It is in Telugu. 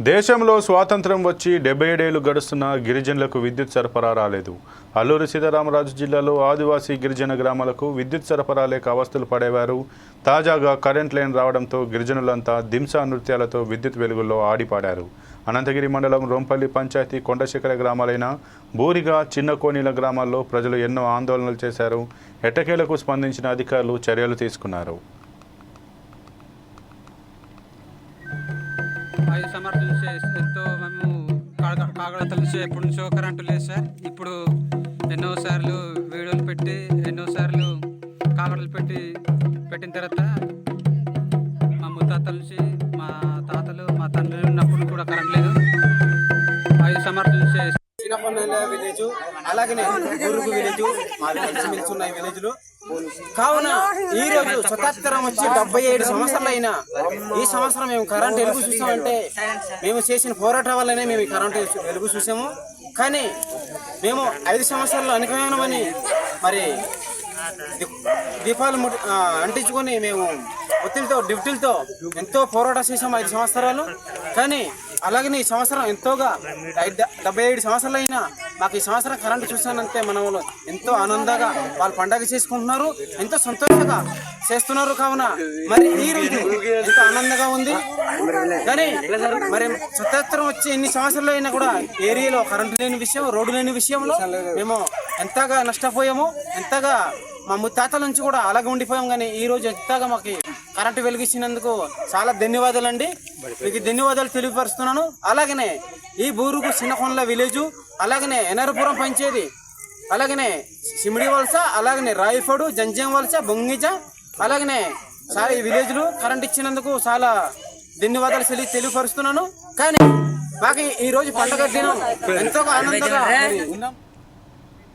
దేశంలో స్వాతంత్రం వచ్చి డెబ్బై ఏడేళ్ళు గడుస్తున్న గిరిజనులకు విద్యుత్ సరఫరా రాలేదు. అల్లూరి సీతారామరాజు జిల్లాలో ఆదివాసీ గిరిజన గ్రామాలకు విద్యుత్ సరఫరా లేక అవస్థలు పడేవారు. తాజాగా కరెంట్ లైన్ రావడంతో గిరిజనులంతా దింసా నృత్యాలతో విద్యుత్ వెలుగుల్లో ఆడిపాడారు. అనంతగిరి మండలం రోంపల్లి పంచాయతీ కొండశిఖర గ్రామాలైన బూరిగా చిన్న కోనీల గ్రామాల్లో ప్రజలు ఎన్నో ఆందోళనలు చేశారు. ఎట్టకేలకు స్పందించిన అధికారులు చర్యలు తీసుకున్నారు. ఐదు సంవత్సరాల నుంచి ఎంతో మేము కాగడతల నుంచి ఎప్పటి నుంచో కరెంటు లేదు సార్. ఇప్పుడు ఎన్నో సార్లు వీడియోలు పెట్టి ఎన్నో సార్లు కాగడలు పెట్టి పెట్టిన తర్వాత మా ముత్తాతల నుంచి మా తాతలు మా తండ్రి ఉన్నప్పుడు కూడా కరెంట్ లేదు. ఐదు సంవత్సరాల నుంచి చిన్నప్పటి విలేజ్ అలాగనే గురుగు విలేజ్ మా విలేజ్ ఉన్నాయి విలేజ్లో. కావున ఈ రోజు స్వతంత్రం వచ్చి డెబ్బై ఏడు సంవత్సరాలు అయినా ఈ సంవత్సరం మేము కరెంట్ వెలుగు చూసామంటే మేము చేసిన పోరాటం వల్లనే మేము ఈ కరెంట్ వెలుగు చూసాము. కానీ మేము ఐదు సంవత్సరాలు అనుకున్నామని మరి దీపాలు అంటించుకొని మేము ఒత్తిడితో డ్యూటీలతో ఎంతో పోరాటం చేసాము ఐదు సంవత్సరాలు. కానీ అలాగనే ఈ సంవత్సరం ఎంతోగా డెబ్బై ఏడు సంవత్సరాలు అయినా మాకు ఈ సంవత్సరం కరెంటు చూసానంటే మన ఎంతో ఆనందంగా వాళ్ళు పండగ చేసుకుంటున్నారు ఎంతో సంతోషంగా చేస్తున్నారు కావున. మరి ఈ రోజు ఎంతో ఆనందంగా ఉంది. కానీ మరి స్వతంత్రం వచ్చి ఎన్ని సంవత్సరాలు అయినా కూడా ఏరియాలో కరెంటు లేని విషయం రోడ్డు లేని విషయంలో మేము ఎంతగా నష్టపోయాము ఎంతగా మా ముత్తాతల నుంచి కూడా అలాగే ఉండిపోయాం. కానీ ఈ రోజు ఎంతగా మాకు కరెంటు వెలిగించినందుకు చాలా ధన్యవాదాలండి. మీకు ధన్యవాదాలు తెలియపరుస్తున్నాను. అలాగనే ఈ బూరుకు చిన్నకొండల విలేజ్ అలాగనే ఎనరపురం పంచేది. అలాగనే సిమిడి వలస అలాగనే రాయఫోడు జంజం వలస బొంగిజ అలాగనే చాలా ఈ విలేజ్లు కరెంట్ ఇచ్చినందుకు చాలా ధన్యవాదాలు తెలి తెలియపరుస్తున్నాను. కానీ మాకు ఈరోజు రోజు పండుగ దినం ఎంతో ఆనందంగా ఉన్నాం